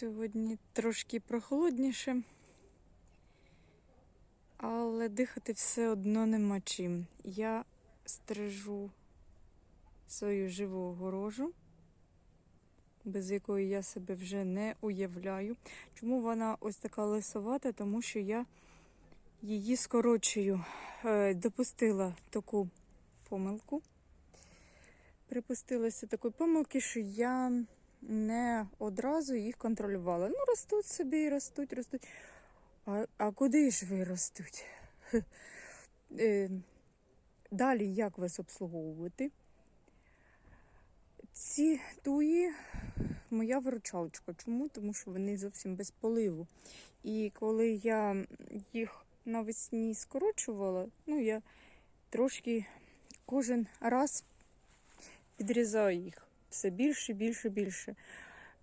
Сьогодні трошки прохолодніше, але дихати все одно нема чим. Я стрижу свою живу огорожу, без якої я себе вже не уявляю. Чому вона ось така лисовата? Тому що я її скорочую. Е, Допустила таку помилку. Припустилася такої помилки, що я не одразу їх контролювала. Ну, ростуть собі, ростуть, ростуть. А, а куди ж ви ростуть? Е, Далі як вас обслуговувати? Ці туї моя виручалочка. Чому? Тому що вони зовсім без поливу. І коли я їх навесні скорочувала, ну я трошки кожен раз підрізаю їх все більше, більше, більше.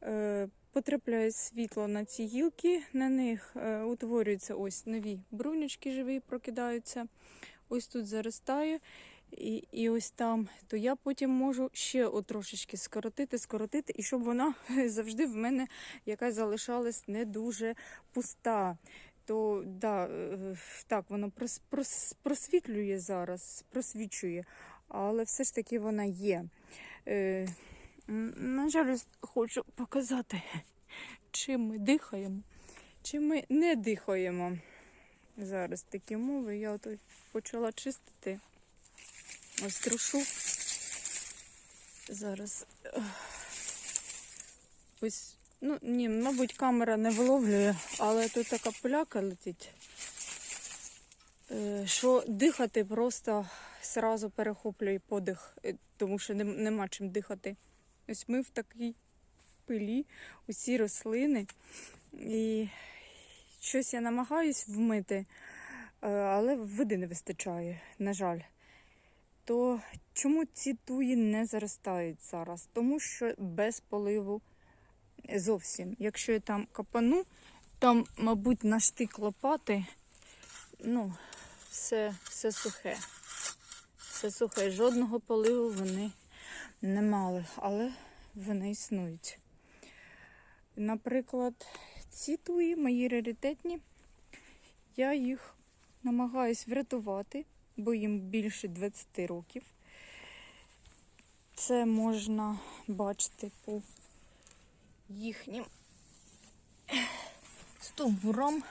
Е, потрапляє світло на ці гілки, на них е, утворюються ось нові брунючки живі, прокидаються. Ось тут заростає. І, і ось там, то я потім можу ще трошечки скоротити, скоротити, і щоб вона завжди в мене якась залишалась не дуже пуста. То да, е, так, воно прос, прос, просвітлює зараз, просвічує, але все ж таки вона є. На жаль, хочу показати, чим ми дихаємо, чим ми не дихаємо. Зараз такі мови. Я от почала чистити. Ось трушу. Зараз. Ось, ну ні, мабуть, камера не виловлює, але тут така поляка летить. е, Що дихати просто сразу перехоплює подих, е, тому що нема чим дихати. Ось ми в такій пилі, усі рослини. І щось я намагаюсь вмити, е, але води не вистачає, на жаль. То чому ці туї не заростають зараз? Тому що без поливу зовсім. Якщо я там копану, там, мабуть, на штик лопати, ну, все, все сухе. Все сухе. Жодного поливу вони не мали, але вони існують. Наприклад, ці туї, мої раритетні, я їх намагаюсь врятувати, бо їм більше 20 років. Це можна бачити по їхнім стовбурам,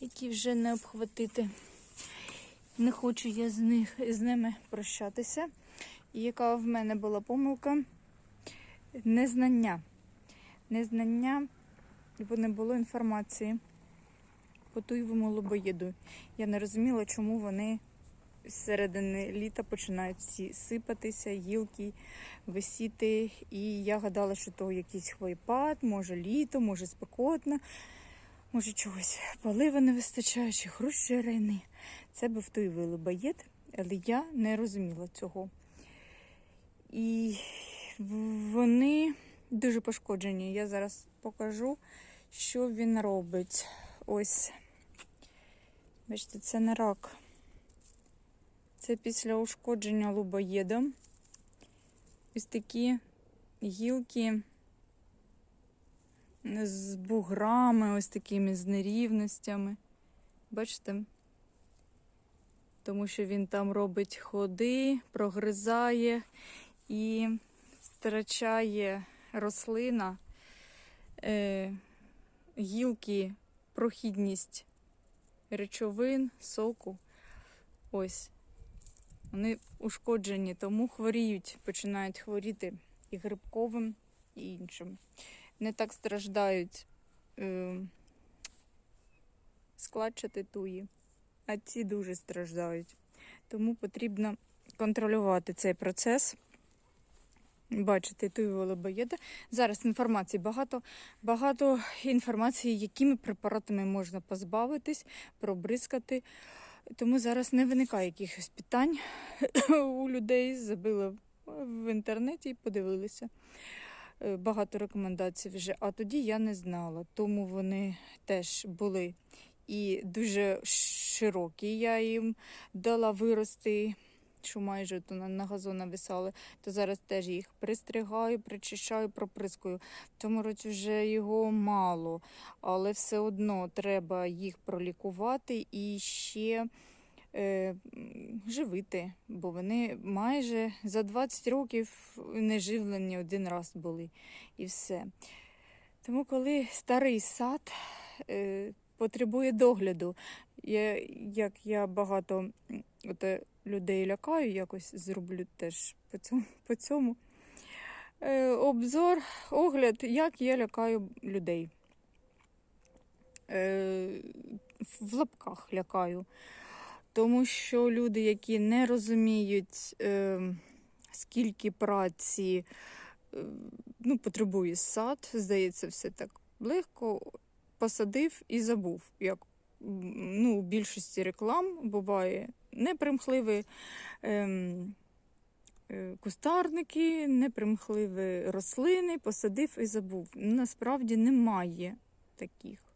які вже не обхватити. Не хочу я з них з ними прощатися. І яка в мене була помилка? Незнання. Незнання, бо не було інформації по туйовому лобоїду. Я не розуміла, чому вони з середини літа починають всі сипатися, гілки висіти. І я гадала, що то якийсь хвойпад, може літо, може спекотно, може чогось полива не вистачає, чи хрущ жарений. Це був туйовий лобоєд, але я не розуміла цього. І вони дуже пошкоджені. Я зараз покажу, що він робить. Ось. Бачите, це не рак. Це після ушкодження лубоєдом. Ось такі гілки з буграми, ось такими з нерівностями. Бачите? Тому що він там робить ходи, прогризає і втрачає рослина, е, гілки, прохідність речовин, соку. Ось. Вони ушкоджені, тому хворіють, починають хворіти і грибковим, і іншим. Не так страждають е, складчати туї, а ці дуже страждають. Тому потрібно контролювати цей процес. Бачите, туєвого лобоєда. Зараз інформації багато, багато інформації, якими препаратами можна позбавитись, пробризкати. Тому зараз не виникає якихось питань у людей. Забила в інтернеті і подивилися. Е, Багато рекомендацій вже. А тоді я не знала, тому вони теж були і дуже широкі. Я їм дала вирости що майже то на, на газон нависали, то зараз теж їх пристригаю, причищаю, проприскую. В цьому році вже його мало, але все одно треба їх пролікувати і ще е, живити, бо вони майже за 20 років не живлені один раз були і все. Тому коли старий сад е, потребує догляду, я, як я багато м, от, е, людей лякаю, якось зроблю теж по цьому. По цьому. Е, обзор, огляд, як я лякаю людей. Е, в лапках лякаю. Тому що люди, які не розуміють, е, скільки праці е, ну, потребує сад, здається, все так легко, посадив і забув. Як ну, у більшості реклам буває непримхливі ем, е, кустарники, непримхливі рослини, посадив і забув. Насправді немає таких.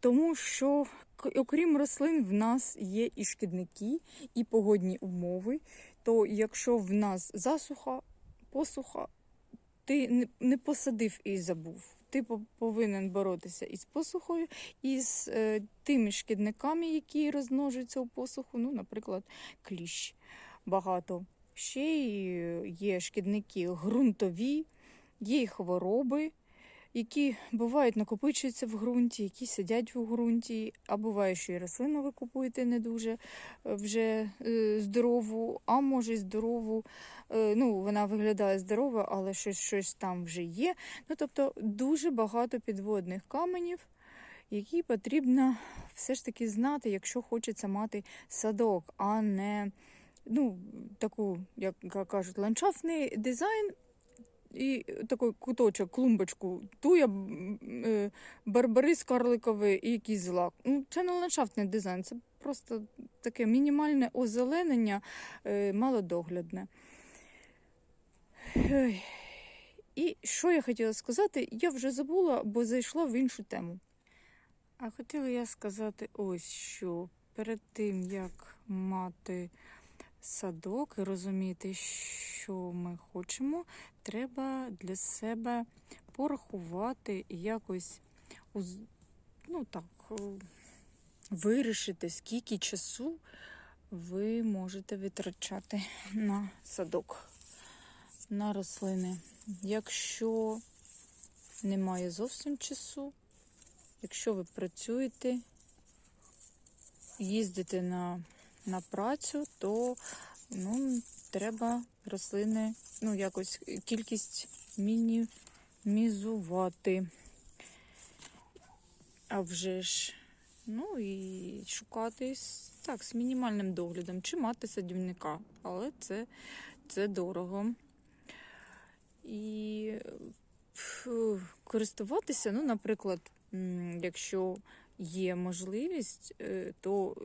Тому що, окрім рослин, в нас є і шкідники, і погодні умови. То якщо в нас засуха, посуха, ти не, не посадив і забув. Ти повинен боротися із посухою, із е, тими шкідниками, які розмножуються у посуху, ну, наприклад, кліщ багато. Ще е, є шкідники ґрунтові, є хвороби, які бувають накопичуються в ґрунті, які сидять в ґрунті, а буває, що і рослину ви купуєте не дуже е, вже е, здорову, а може й здорову. Е, ну, вона виглядає здорово, але щось, щось там вже є. Ну, тобто дуже багато підводних каменів, які потрібно все ж таки знати, якщо хочеться мати садок, а не ну, таку, як кажуть, ландшафтний дизайн. І такий куточок, клумбочку, туя, е, барбарис карликовий і якийсь злак. Ну, це не ландшафтний дизайн, це просто таке мінімальне озеленення, е, малодоглядне. І що я хотіла сказати, я вже забула, бо зайшла в іншу тему. А хотіла я сказати ось що перед тим, як мати садок і розуміти, що ми хочемо, треба для себе порахувати і якось ну так, е, вирішити, скільки часу ви можете витрачати на садок, на рослини. Якщо немає зовсім часу, якщо ви працюєте, їздите на, на працю, то ну, треба рослини, ну, якось кількість мінімізувати. А вже ж, ну і шукати так, з мінімальним доглядом, чи мати садівника, але це, це дорого. І користуватися, ну, наприклад, якщо є можливість, е, то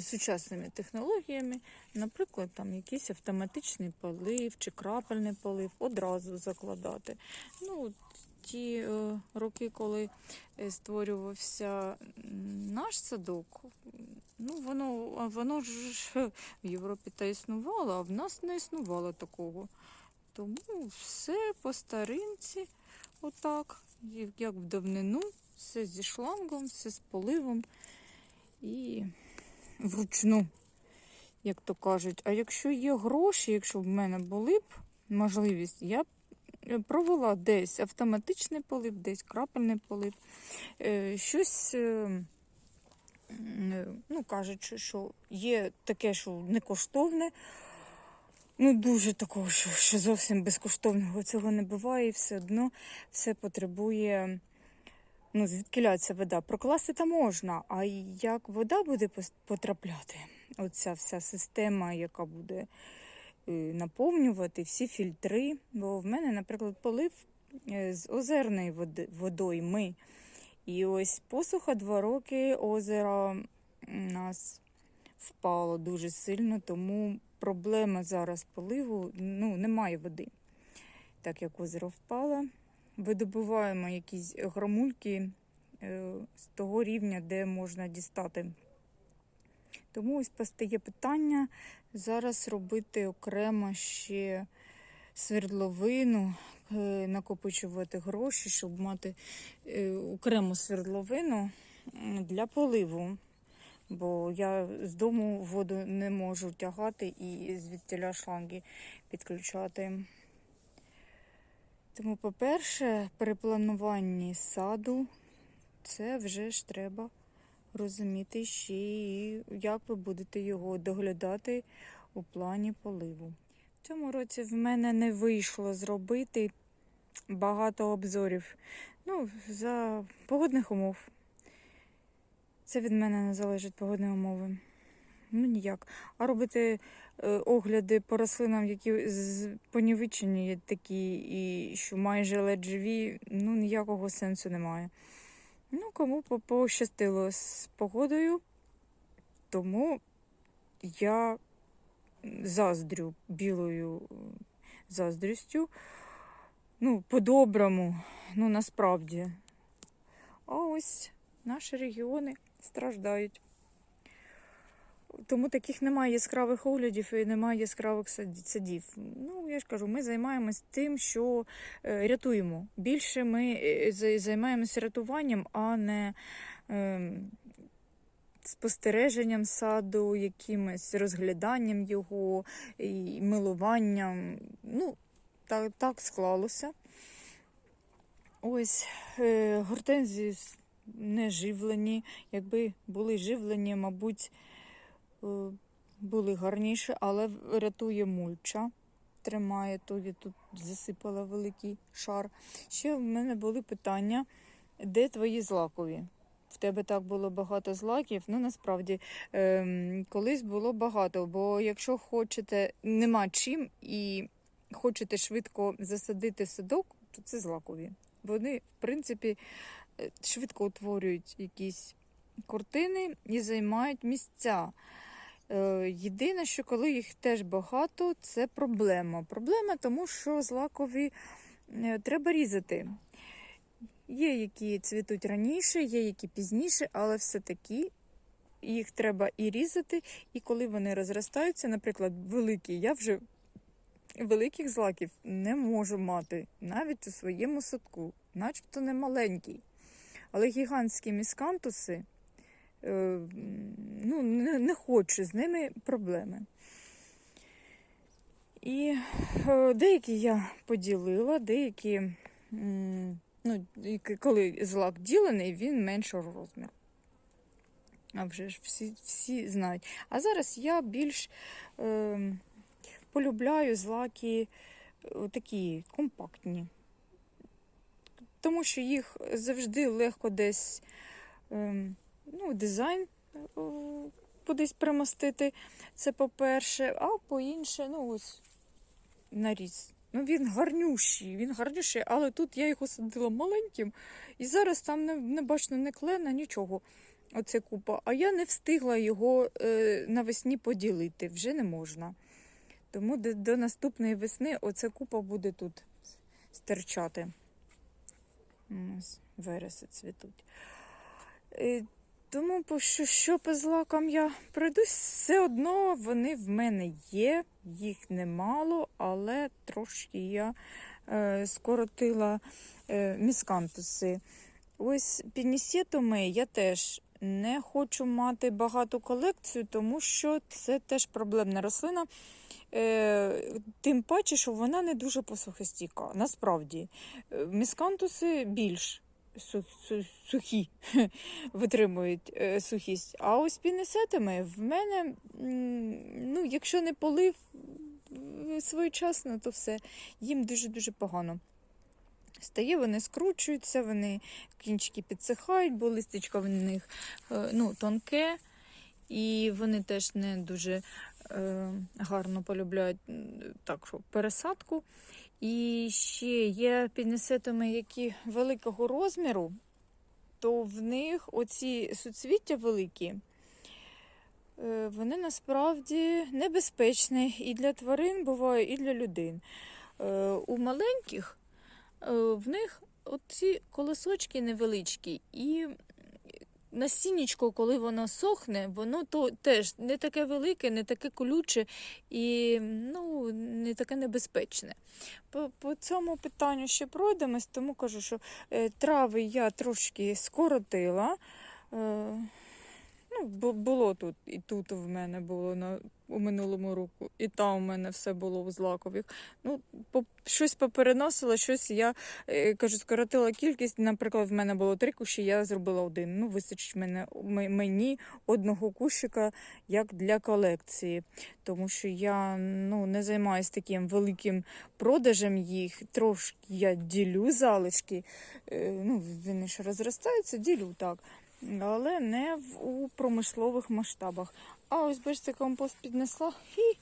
сучасними технологіями, наприклад, там якийсь автоматичний полив чи крапельний полив одразу закладати. Ну, ті е, роки, коли е, створювався наш садок, ну воно, воно ж в Європі та існувало, а в нас не існувало такого. Тому все по старинці, отак, як- в давнину, все зі шлангом, все з поливом і вручну, як то кажуть. А якщо є гроші, якщо б в мене були б можливість, я б е, провела десь автоматичний полив, десь крапельний полив, Е, щось. е, Ну, кажуть, що є таке, що не коштовне, Ну, дуже такого, що, що зовсім безкоштовного цього не буває, і все одно все потребує. Ну, звідки ця вода? Прокласти та можна, а як вода буде потрапляти? Оця вся система, яка буде е, наповнювати всі фільтри. Бо в мене, наприклад, полив е, з озерної води, водойми. І ось посуха два роки озеро у нас впало дуже сильно, тому проблема зараз поливу, ну, немає води. Так як озеро впало, видобуваємо якісь громульки е, з того рівня, де можна дістати. Тому ось постає питання зараз робити окремо ще свердловину, е, накопичувати гроші, щоб мати е, окрему свердловину для поливу. Бо я з дому воду не можу тягати і звідтіля шланги підключати. Тому, по-перше, при плануванні саду це вже ж треба розуміти ще і як ви будете його доглядати у плані поливу. В цьому році в мене не вийшло зробити багато обзорів. Ну, за погодних умов. Це від мене не залежить погодні умови. Ну ніяк. А робити огляди по рослинам, які понівечені такі, і що майже ледь живі, ну ніякого сенсу немає. Ну, кому пощастило з погодою, тому я заздрю білою е, заздрістю. Ну, по-доброму, ну насправді. А ось наші регіони страждають. Тому таких немає яскравих оглядів і немає яскравих садів. Ну, я ж кажу, ми займаємось тим, що е, рятуємо. Більше ми е, займаємося рятуванням, а не ем, спостереженням саду, якимось розгляданням його і милуванням. Ну, так, так склалося. Ось е, гортензії не живлені. Якби були живлені, мабуть, були гарніші, але рятує мульча. Тримає, то я тут засипала великий шар. Ще в мене були питання, де твої злакові? В тебе так було багато злаків. Ну насправді ем, колись було багато, бо якщо хочете, нема чим і хочете швидко засадити садок, то це злакові. Вони, в принципі, е, швидко утворюють якісь картини і займають місця. Е, Єдине, що коли їх теж багато, це проблема. Проблема тому, що злакові е, треба різати. Є, які цвітуть раніше, є, які пізніше, але все-таки їх треба і різати, і коли вони розростаються, наприклад, великі, я вже великих злаків не можу мати навіть у своєму садку, начебто не маленький. Але гігантські міскантуси, ну, не, хочу, з ними проблеми. І е, деякі я поділила, деякі, ну, коли злак ділений, він меншого розміру. А вже ж всі, всі знають. А зараз я більш е, полюбляю злаки е, такі компактні. Тому що їх завжди легко десь ем, ну, дизайн е, кудись примостити. Це по-перше, а по-інше, ну ось наріз. Ну, він гарнющий, він гарнющий, але тут я його садила маленьким, і зараз там не, не бачно не клена, нічого. Оце купа. А я не встигла його е, навесні поділити, вже не можна. Тому до, до наступної весни оця купа буде тут стирчати. Ось вереси цвітуть. Е, Тому що, що по злакам я пройдусь, все одно вони в мене є, їх немало, але трошки я е, скоротила е, міскантуси. Ось пінісетуми я теж не хочу мати багату колекцію, тому що це теж проблемна рослина. Е, тим паче, що вона не дуже посухостійка. Насправді, Е, міскантуси більш сухі витримують е, сухість. А ось пінесетами в мене, ну, якщо не полив своєчасно, то все їм дуже-дуже погано. Стає, вони скручуються, вони кінчики підсихають, бо листечко в них е, ну, тонке, і вони теж не дуже е, гарно полюбляють так, пересадку. І ще є піднесетами, які великого розміру, то в них оці суцвіття великі, е, вони насправді небезпечні і для тварин буває, і для людей. У маленьких е, в них оці колосочки невеличкі, і насіннячко, коли воно сохне, воно то теж не таке велике, не таке колюче і ну, не таке небезпечне. По, по цьому питанню ще пройдемось, тому кажу, що е, трави я трошки скоротила. Ну, бу- було тут, і тут в мене було на, у минулому року, і там у мене все було у злакових. Ну, по, щось попереносила, щось я е, кажу, скоротила кількість. Наприклад, в мене було три кущі, я зробила один. Ну, вистачить мене, мені одного кущика як для колекції. Тому що я ну, не займаюся таким великим продажем їх. Трошки я ділю залишки. Е, ну, вони ж розростаються, ділю так але не в, у промислових масштабах. А ось, бачите, компост піднесла і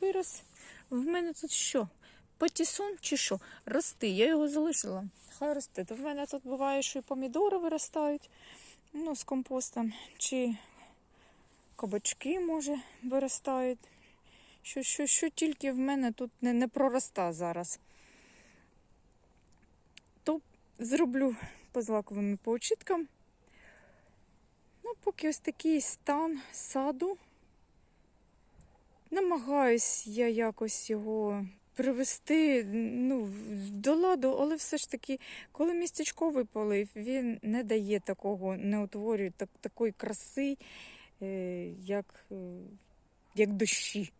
вирос. В мене тут що? Патісон чи що? Рости. Я його залишила. Хай росте. То в мене тут буває, що і помідори виростають ну, з компостом, чи кабачки, може, виростають. Що, що, що тільки в мене тут не, не пророста зараз. То зроблю по злаковими поочіткам. Поки ось такий стан саду. Намагаюсь я якось його привести ну, до ладу, але все ж таки, коли містечковий полив, він не дає такого, не утворює так, такої краси, е, як, е, як дощі.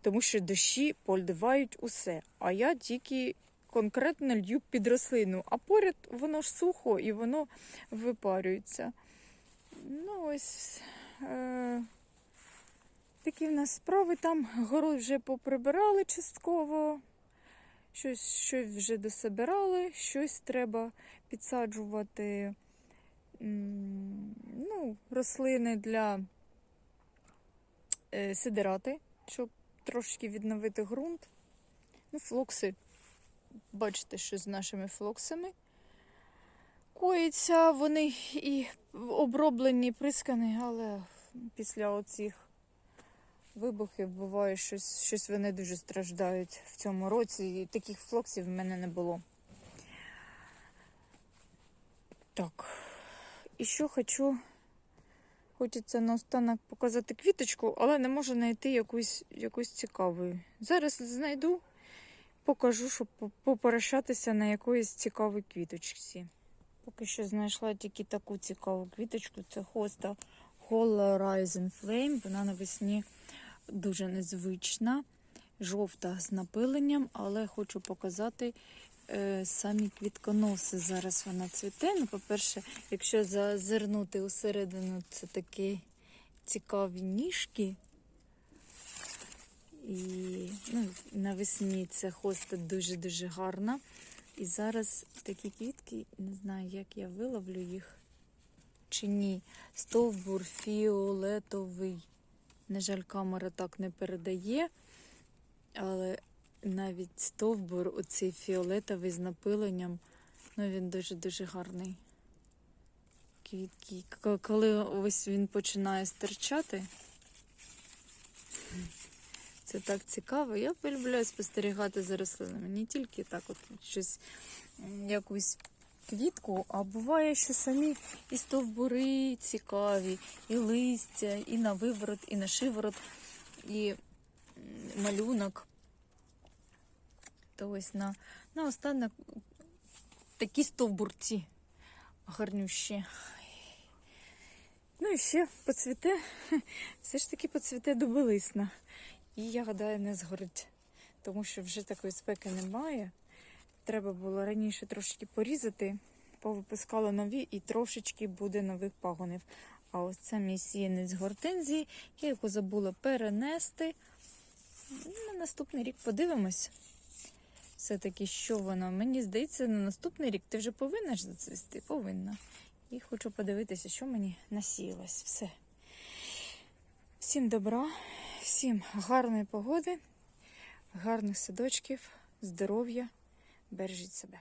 Тому що дощі поливають усе. А я тільки конкретно лью під рослину, а поряд воно ж сухо і воно випарюється. Ну, ось е, такі в нас справи. Там город вже поприбирали частково, щось, щось вже дособирали, щось треба підсаджувати ну, рослини для е, сидирати, щоб трошки відновити ґрунт. Ну, флокси, бачите, що з нашими флоксами коїться, вони і оброблені, прискані, але після оцих вибухів буває щось, щось вони дуже страждають в цьому році. І таких флоксів в мене не було. Так. І що хочу. Хочеться наостанок показати квіточку, але не можу знайти якусь, якусь цікаву. Зараз знайду, покажу, щоб по- попорощатися на якоїсь цікавій квіточці. Поки що знайшла тільки таку цікаву квіточку. Це хоста Holla Rising Flame. Вона навесні дуже незвична, жовта з напиленням, але хочу показати е, самі квітконоси. Зараз вона цвіте. Ну, по-перше, якщо зазирнути усередину, це такі цікаві ніжки. І ну, навесні ця хоста дуже-дуже гарна. І зараз такі квітки, не знаю, як я виловлю їх чи ні. Стовбур фіолетовий. На жаль, камера так не передає, але навіть стовбур, оцей фіолетовий з напиленням, ну він дуже-дуже гарний. Квітки. Коли ось він починає стирчати, це так цікаво. Я полюбляю спостерігати за рослинами. Не тільки так, от щось, якусь квітку, а буває, що самі і стовбури цікаві, і листя, і на виворот, і на шиворот, і малюнок. То ось на, на останок такі стовбурці гарнющі. Ну і ще поцвіте, все ж таки поцвіте дубелисна. І я гадаю, не згорить, тому що вже такої спеки немає. Треба було раніше трошки порізати, повипускала нові і трошечки буде нових пагонів. А ось це мій сіянець гортензії. Я його забула перенести. На наступний рік подивимось. Все-таки, що воно. Мені здається, на наступний рік ти вже повинна ж зацвісти? Повинна. І хочу подивитися, що мені насіялось. Все. Всім добра, всім гарної погоди, гарних садочків, здоров'я. Бережіть себе.